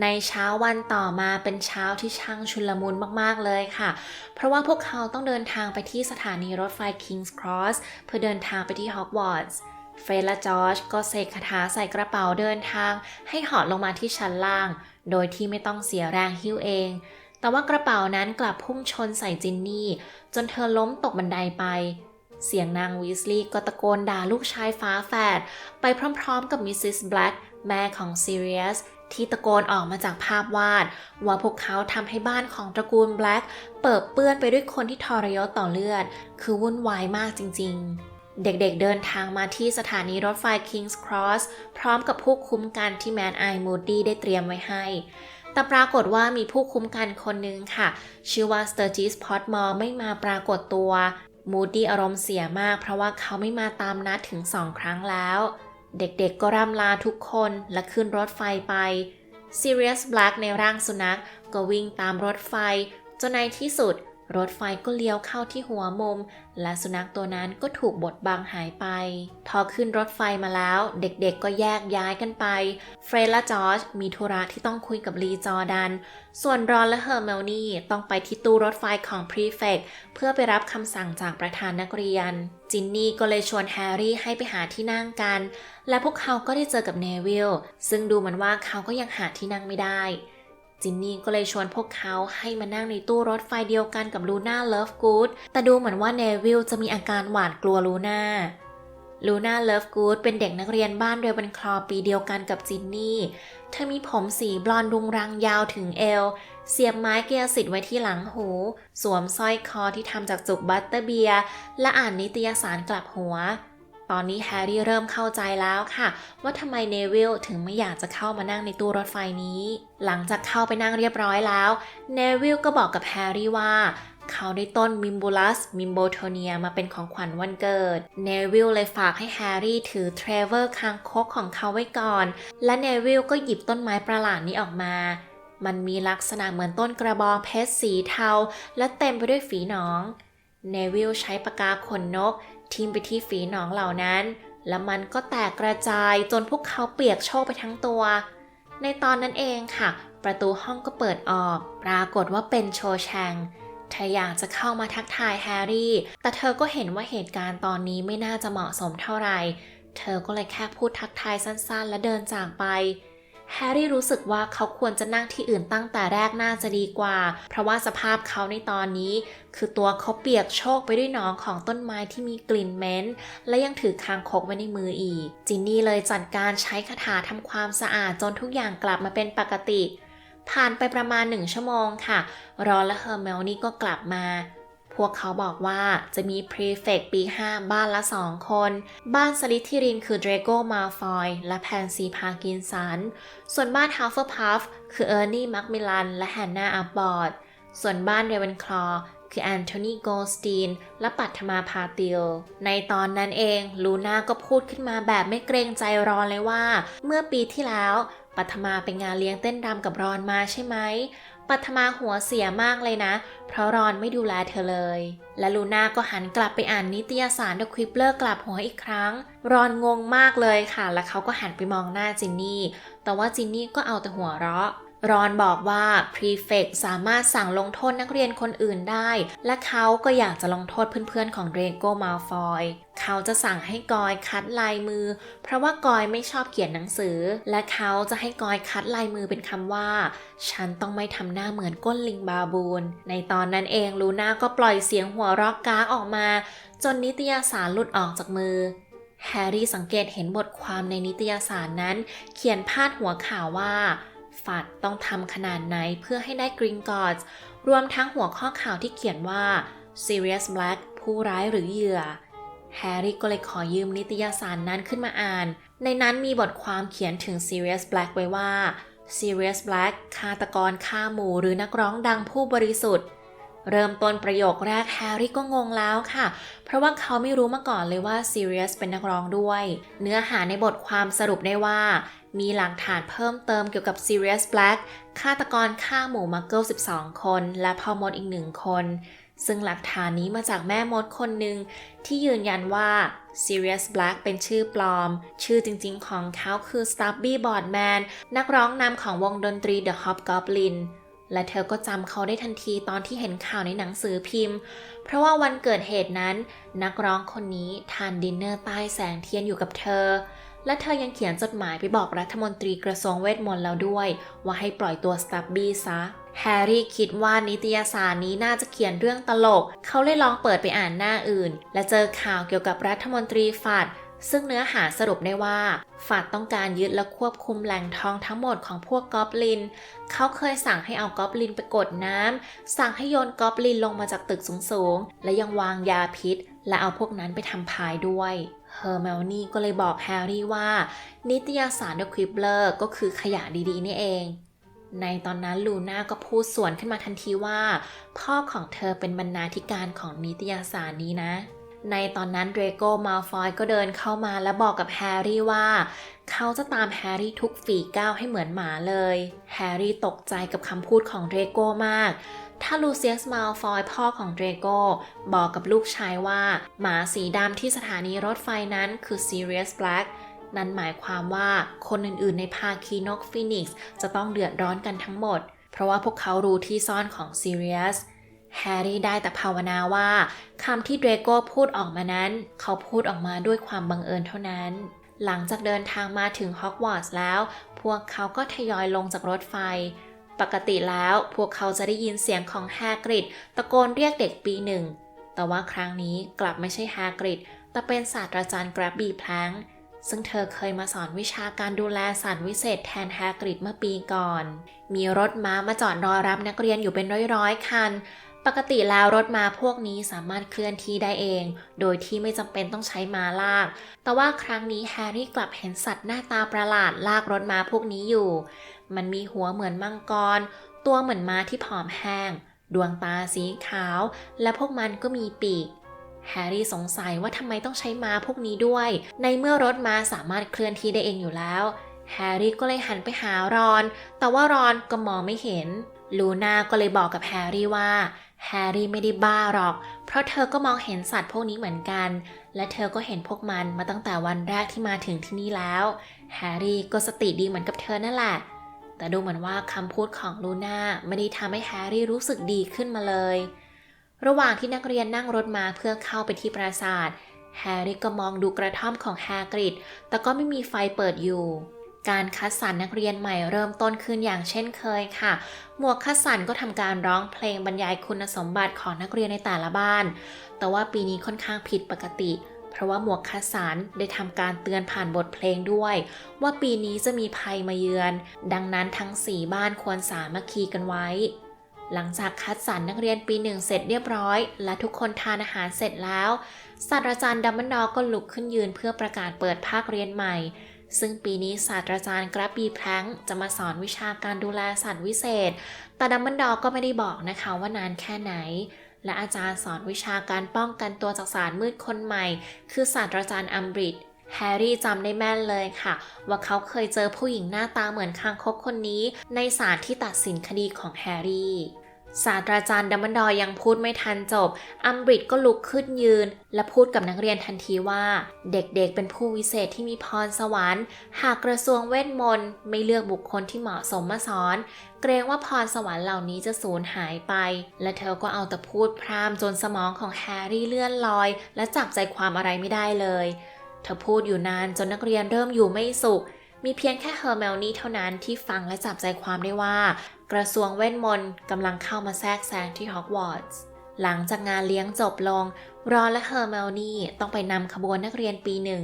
ในเช้าวันต่อมาเป็นเช้าที่ช่างชุลมุนมากๆเลยค่ะ เพราะว่าพวกเขาต้องเดินทางไปที่สถานีรถไฟ King's Cross เพื่อเดินทางไปที่ฮอกวอตส์เฟรดและจอร์จก็เสกคาถาใส่กระเป๋าเดินทาง ให้หาะลงมาที่ชั้นล่าง โดยที่ไม่ต้องเสียแรงหิ้วเอง แต่ว่ากระเป๋านั้นกลับพุ่งชนใส่จินนี่ จนเธอล้มตกบันไดไป เสียงนางวีสลีย์ก็ตะโกนด่าลูกชายฟ้าแฝดไปพร้อมๆ กับมิสซิสแบล็กแม่ของซีเรียส ที่ตะโกนออกมาจากภาพวาด ว่าพวกเขาทำให้บ้านของตระกูลแบล็กเปิดเปื้อนไปด้วยคนที่ทรยศต่อเลือด คือวุ่นวายมากจริง ๆเด็กๆเดินทางมาที่สถานีรถไฟ King's Cross พร้อมกับผู้คุ้มกันที่แมนไอมูดี้ได้เตรียมไว้ให้ แต่ปรากฏว่ามีผู้คุ้มกันคนหนึ่งค่ะ ชื่อว่าสเตอร์จิสพอตมอร์ไม่มาปรากฏตัว มูดี้อารมณ์เสียมากเพราะว่าเขาไม่มาตามนัดถึงสองครั้งแล้ว เด็กๆก็ร่ำลาทุกคนและขึ้นรถไฟไป Sirius Black ในร่างสุนัขก็วิ่งตามรถไฟ จนในที่สุด รถไฟก็เลี้ยวเข้าที่หัวมุม และสุนัขตัวนั้นก็ถูกบดบังหายไป พอขึ้นรถไฟมาแล้ว เด็กๆก็แยกย้ายกันไป เฟรดและจอร์จมีธุระที่ต้องคุยกับลีจอดัน ส่วนรอนและเฮอร์เมลนี่ต้องไปที่ตู้รถไฟของพรีเฟกเพื่อไปรับคำสั่งจากประธานนักเรียน จินนี่ก็เลยชวนแฮร์รี่ให้ไปหาที่นั่งกัน และพวกเขาก็ได้เจอกับเนวิลซึ่งดูเหมือนว่าเขาก็ยังหาที่นั่งไม่ได้ จินนี่ก็เลยชวนพวกเขาให้มานั่งในตู้รถไฟเดียวกันกับลูน่าเลิฟกูดแต่ดูเหมือนว่าเนวิลจะมีอาการหวาดกลัวลูน่าลูน่าเลิฟกูดเป็นเด็กนักเรียนบ้านเรียวบันคลอปีเดียวกันกับจินนี่ เธอมีผมสีบลอนด์รุงรังยาวถึงเอว เสียบไม้เกียสิทธิ์ไว้ที่หลังหู สวมสร้อยคอที่ทำจากจุกบัตเตอร์เบียและอ่านนิตยสารกลับหัว ตอนนี้แฮร์รี่เริ่มเข้าใจแล้วค่ะ ว่าทำไมเนวิลถึงไม่อยากจะเข้ามานั่งในตู้รถไฟนี้ หลังจากเข้าไปนั่งเรียบร้อยแล้ว เนวิลก็บอกกับแฮร์รี่ว่าเขาได้ต้นมิมบูลัสมิมโบโทเนียมาเป็นของขวัญวันเกิด เนวิลเลยฝากให้แฮร์รี่ถือเทรเวอร์คางคกของเขาไว้ก่อน และเนวิลก็หยิบต้นไม้ประหลาดนี้ออกมา มันมีลักษณะเหมือนต้นกระบองเพชรสีเทา และเต็มไปด้วยฝีหนอง เนวิลใช้ปากกาขนนก ทิ่มไปที่ฝีหนองเหล่านั้น แล้วมันก็แตกกระจายจนพวกเขาเปียกโชกไปทั้งตัว ในตอนนั้นเองค่ะ ประตูห้องก็เปิดออก ปรากฏว่าเป็นโชแชงเธออยากจะเข้ามาทักทายแฮร์รี่ แต่เธอก็เห็นว่าเหตุการณ์ตอนนี้ไม่น่าจะเหมาะสมเท่าไหร่ เธอก็เลยแค่พูดทักทายสั้นๆ และเดินจากไป แฮร์รี่รู้สึกว่าเขาควรจะนั่งที่อื่นตั้งแต่แรกน่าจะดีกว่า เพราะว่าสภาพเขาในตอนนี้ คือตัวเขาเปียกโชกไปด้วยหนองของต้นไม้ที่มีกลิ่นเหม็นและยังถือคางคกไว้ในมืออีก จินนี่เลยจัดการใช้คาถาทำความสะอาดจนทุกอย่างกลับมาเป็นปกติ ผ่านไปประมาณหนึ่งชั่วโมงค่ะ รอนและเฮอร์เมลนี่ก็กลับมา พวกเขาบอกว่าจะมีพรีเฟกปี 5 บ้านละ 2 คน บ้านสลิธิรินคือเดรโกมาฟอยและแพนซีพาร์กินสัน ส่วนบ้านฮัฟเฟิลพัฟคือเออร์นี่มักมิลันและแฮนนาอับบอร์ด ส่วนบ้านเรเวนคลอคือแอนโทนีโกลสตีน และปัทมาพาติล ในตอนนั้นเองลูน่าก็พูดขึ้นมาแบบไม่เกรงใจรอนเลยว่า เมื่อปีที่แล้วปัทมาไปงานเลี้ยงเต้นรำกับรอนมาใช่ไหม ปัทมาหัวเสียมากเลยนะ เพราะรอนไม่ดูแลเธอเลย และลูน่าก็หันกลับไปอ่านนิตยสารเดอะควิปเลอร์กลับหัวอีกครั้ง รอนงงมากเลยค่ะ และเขาก็หันไปมองหน้าจินนี่ แต่ว่าจินนี่ก็เอาแต่หัวเราะ รอนบอกว่าพรีเฟกสามารถสั่งลงโทษนักเรียนคนอื่นได้ และเขาก็อยากจะลงโทษเพื่อนๆของเดรโกมาฟอยเขาจะสั่งให้กอยคัดลายมือ เพราะว่ากอยไม่ชอบเขียนหนังสือ และเขาจะให้กอยคัดลายมือเป็นคำว่า ฉันต้องไม่ทำหน้าเหมือนก้นลิงบาบูน ในตอนนั้นเองลูน่าก็ปล่อยเสียงหัวรอกกากออกมา จนนิตยสารหลุดออกจากมือแฮร์รี่สังเกตเห็นบทความในนิตยสารนั้น เขียนพาดหัวข่าวว่า ฝัดต้องทำขนาดไหนเพื่อให้ได้กรีนกอดรวมทั้งหัวข้อข่าวที่เขียนว่า Serious Black ผู้ร้ายหรือเหยื่อ แฮร์รี่ก็เลยขอยืมนิตยสารนั้นขึ้นมาอ่าน ในนั้นมีบทความเขียนถึง Serious Black ไว้ว่า Serious Black ฆาตกรฆ่าหมูหรือนักร้องดังผู้บริสุทธิ์ เริ่มต้นประโยคแรกแฮร์รี่ก็งงแล้วค่ะ เพราะว่าเขาไม่รู้มาก่อนเลยว่า Sirius เป็นนักร้องด้วย เนื้อหาในบทความสรุปได้ว่า มีหลักฐานเพิ่มเติมเกี่ยวกับ Sirius Black ฆาตกรฆ่าหมูมักเกิล12 คน และพ่อมดอีกหนึ่งคน ซึ่งหลักฐานนี้มาจากแม่มดคนหนึ่งที่ยืนยันว่า Sirius Black เป็นชื่อปลอม ชื่อจริงๆของเขาคือ Stubby Boardman นักร้องนำของวงดนตรี The Hobgoblin และเธอก็จำเขาได้ทันทีตอนที่เห็นข่าวในหนังสือพิมพ์ เพราะว่าวันเกิดเหตุนั้น นักร้องคนนี้ทานดินเนอร์ใต้แสงเทียนอยู่กับเธอ และเธอยังเขียนจดหมายไปบอกรัฐมนตรีกระทรวงเวทมนต์แล้วด้วย ว่าให้ปล่อยตัวสตับบี้ซะแฮร์รี่คิดว่านิตยสารนี้น่าจะเขียนเรื่องตลก เขาเลยลองเปิดไปอ่านหน้าอื่น และเจอข่าวเกี่ยวกับรัฐมนตรีฝัด ซึ่งเนื้อหาสรุปได้ว่าฝัดต้องการยึดและควบคุมแหล่งทองทั้งหมดของพวกกอบลิน เขาเคยสั่งให้เอากอบลินไปกดน้ำ สั่งให้โยนกอบลินลงมาจากตึกสูงๆ และยังวางยาพิษ และเอาพวกนั้นไปทำพายด้วยเฮอร์เมลนี่ก็เลยบอกแฮร์รี่ว่า นิตยสาร The Quibbler ก็คือขยะดีๆ นี่เอง ในตอนนั้นลูน่าก็พูดสวนขึ้นมาทันทีว่า พ่อของเธอเป็นบรรณาธิการของนิตยสารนี้นะ ในตอนนั้นเดรโกมาฟอยก็เดินเข้ามาและบอกกับแฮร์รี่ว่า เขาจะตามแฮร์รี่ทุกฝีก้าวให้เหมือนหมาเลย แฮร์รี่ตกใจกับคำพูดของเดรโกมาก ถ้าลูเซียสมาลฟอยพ่อของเดรโกบอกกับลูกชายว่า หมาสีดำที่สถานีรถไฟนั้นคือ Sirius Black นั่นหมายความว่าคนอื่นๆ ในภาคีนกฟินิกซ์จะต้องเดือดร้อนกันทั้งหมด เพราะว่าพวกเขารู้ที่ซ่อนของ Sirius แฮร์รี่ได้แต่ภาวนาว่าคำที่เดรโก้พูดออกมานั้น เขาพูดออกมาด้วยความบังเอิญเท่านั้น หลังจากเดินทางมาถึงฮอกวอตส์แล้ว พวกเขาก็ทยอยลงจากรถไฟ ปกติแล้วพวกเขาจะได้ยินเสียงของแฮกริดตะโกนเรียกเด็กปีหนึ่ง แต่ว่าครั้งนี้กลับไม่ใช่แฮกริดแต่เป็นศาสตราจารย์กราบบีแพลงซึ่งเธอเคยมาสอนวิชาการดูแลสัตว์วิเศษแทนแฮกริดเมื่อปีก่อน มีรถม้ามาจอดรอรับนักเรียนอยู่เป็นร้อยๆคัน ปกติแล้วรถม้าพวกนี้สามารถเคลื่อนที่ได้เอง โดยที่ไม่จำเป็นต้องใช้ม้าลาก แต่ว่าครั้งนี้แฮร์รี่กลับเห็นสัตว์หน้าตาประหลาดลากรถม้าพวกนี้อยู่ มันมีหัวเหมือนมังกร ตัวเหมือนม้าที่ผอมแห้ง ดวงตาสีขาว และพวกมันก็มีปีก แฮร์รี่สงสัยว่าทำไมต้องใช้ม้าพวกนี้ด้วย ในเมื่อรถม้าสามารถเคลื่อนที่ได้เองอยู่แล้ว แฮร์รี่ก็เลยหันไปหารอน แต่ว่ารอนก็มองไม่เห็น ลูน่าก็เลยบอกกับแฮร์รี่ว่า แฮร์รี่ไม่ได้บ้าหรอก เพราะเธอก็มองเห็นสัตว์พวกนี้เหมือนกัน และเธอก็เห็นพวกมันมาตั้งแต่วันแรกที่มาถึงที่นี่แล้ว แฮร์รี่ก็สติดีเหมือนกับเธอนั่นแหละ แต่ดูเหมือนว่าคำพูดของลูน่าไม่ได้ทำให้แฮร์รี่รู้สึกดีขึ้นมาเลย ระหว่างที่นักเรียนนั่งรถมาเพื่อเข้าไปที่ปราสาท แฮร์รี่ก็มองดูกระท่อมของแฮกริดแต่ก็ไม่มีไฟเปิดอยู่ การคัดสรรนักเรียนใหม่เริ่มต้นขึ้นอย่างเช่นเคยค่ะ หมวกคัดสรรก็ทำการร้องเพลงบรรยายคุณสมบัติของนักเรียนในแต่ละบ้าน แต่ว่าปีนี้ค่อนข้างผิดปกติ เพราะว่าหมวกคัดสรรได้ทำการเตือนผ่านบทเพลงด้วย ว่าปีนี้จะมีภัยมาเยือน ดังนั้นทั้งสี่บ้านควรสามัคคีกันไว้ หลังจากคัดสรรนักเรียนปีหนึ่งเสร็จเรียบร้อย และทุกคนทานอาหารเสร็จแล้วศาสตราจารย์ดัมเบิลดอร์ก็ลุกขึ้นยืนเพื่อประกาศเปิดภาคเรียนใหม่ ซึ่งปีนี้ศาสตราจารย์กราบีแพลงจะมาสอนวิชาการดูแลสัตว์วิเศษ แต่ดัมเบิลดอร์ก็ไม่ได้บอกนะคะว่านานแค่ไหน และอาจารย์สอนวิชาการป้องกันตัวจากสารมืดคนใหม่ คือศาสตราจารย์อัมบริดแฮร์รี่จำได้แม่นเลยค่ะ ว่าเขาเคยเจอผู้หญิงหน้าตาเหมือนคางคกคนนี้ ในศาลที่ตัดสินคดีของแฮร์รี่ ศาสตราจารย์ดัมเบิลดอร์ยังพูดไม่ทันจบ อัมบริดก็ลุกขึ้นยืน และพูดกับนักเรียนทันทีว่า เด็กๆเป็นผู้วิเศษที่มีพรสวรรค์ หากกระทรวงเวทมนต์ไม่เลือกบุคคลที่เหมาะสมมาสอน เกรงว่าพรสวรรค์เหล่านี้จะสูญหายไป และเธอก็เอาแต่พูดพร่ำจนสมองของแฮร์รี่เลื่อนลอย และจับใจความอะไรไม่ได้เลย เธอพูดอยู่นานจนนักเรียนเริ่มอยู่ไม่สุขมีเพียงแค่เฮอร์เมลนี่เท่านั้นที่ฟังและจับใจความได้ว่า กระทรวงเวทมนต์กำลังเข้ามาแทรกแซงที่ฮอกวอตส์หลังจากงานเลี้ยงจบลง รอนและเฮอร์เมลนี่ต้องไปนำขบวนนักเรียนปีหนึ่ง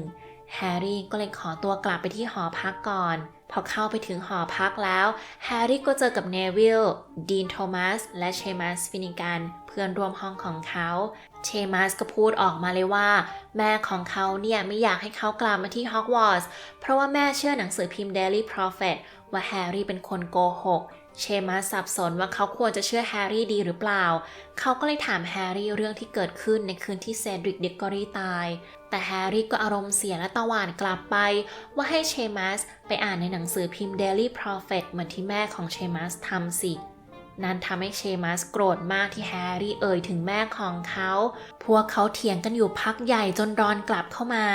แฮร์รี่ก็เลยขอตัวกลับไปที่หอพักก่อน พอเข้าไปถึงหอพักแล้ว แฮร์รี่ก็เจอกับเนวิล ดีนโทมัส และเชมัสฟินิกัน เพื่อนร่วมห้องของเขา เชมัสก็พูดออกมาเลยว่า แม่ของเขาเนี่ยไม่อยากให้เขากลับมาที่ฮอกวอตส์ เพราะว่าแม่เชื่อหนังสือพิมพ์ Daily Prophet ว่าแฮร์รี่เป็นคนโกหก เชมัสสับสนว่าเขาควรจะเชื่อแฮร์รี่ดีหรือเปล่า เขาก็เลยถามแฮร์รี่เรื่องที่เกิดขึ้นในคืนที่เซดริกเดกกอรี่ตาย แต่แฮร์รี่ก็อารมณ์เสียและตะหวานกลับไป ว่าให้เชมัสไปอ่านในหนังสือพิมพ์ Daily Prophet เหมือนที่แม่ของเชมัสทำสินั่นทำให้เชมัสโกรธมากที่แฮร์รี่เอ่ยถึงแม่ของเขา พวกเขาเถียงกันอยู่พักใหญ่จนรอนกลับเข้ามา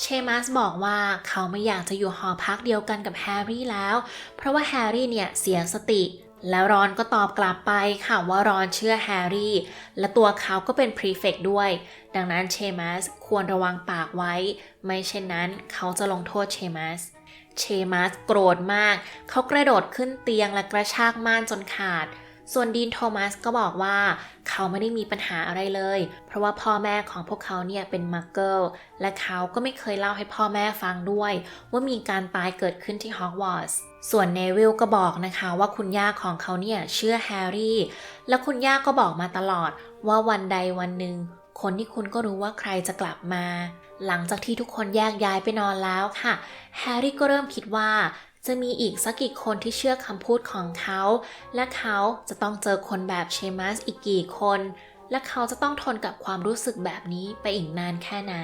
เชมัสบอกว่าเขาไม่อยากจะอยู่หอพักเดียวกันกับแฮร์รี่แล้ว เพราะว่าแฮร์รี่เนี่ยเสียสติ แล้วรอนก็ตอบกลับไปค่ะว่ารอนเชื่อแฮร์รี่ และตัวเขาก็เป็นพรีเฟกด้วย ดังนั้นเชมัสควรระวังปากไว้ ไม่เช่นนั้นเขาจะลงโทษเชมัสเชมัสโกรธมาก เขากระโดดขึ้นเตียงและกระชากม่านจนขาด ส่วนดีนโทมัสก็บอกว่าเขาไม่ได้มีปัญหาอะไรเลย เพราะว่าพ่อแม่ของพวกเขาเนี่ยเป็นมักเกิลและเขาก็ไม่เคยเล่าให้พ่อแม่ฟังด้วย ว่ามีการตายเกิดขึ้นที่ฮอกวอตส์ส่วนเนวิลก็บอกนะคะว่าคุณย่าของเขาเนี่ยเชื่อแฮร์รี่ และคุณย่าก็บอกมาตลอดว่าวันใดวันหนึ่งคนที่คุณก็รู้ว่าใครจะกลับมา หลังจากที่ทุกคนแยกย้ายไปนอนแล้วค่ะ แฮร์รี่ก็เริ่มคิดว่า จะมีอีกสักกี่คนที่เชื่อคำพูดของเขา และเขาจะต้องเจอคนแบบเชมัสอีกกี่คน และเขาจะต้องทนกับความรู้สึกแบบนี้ไปอีกนานแค่ไหน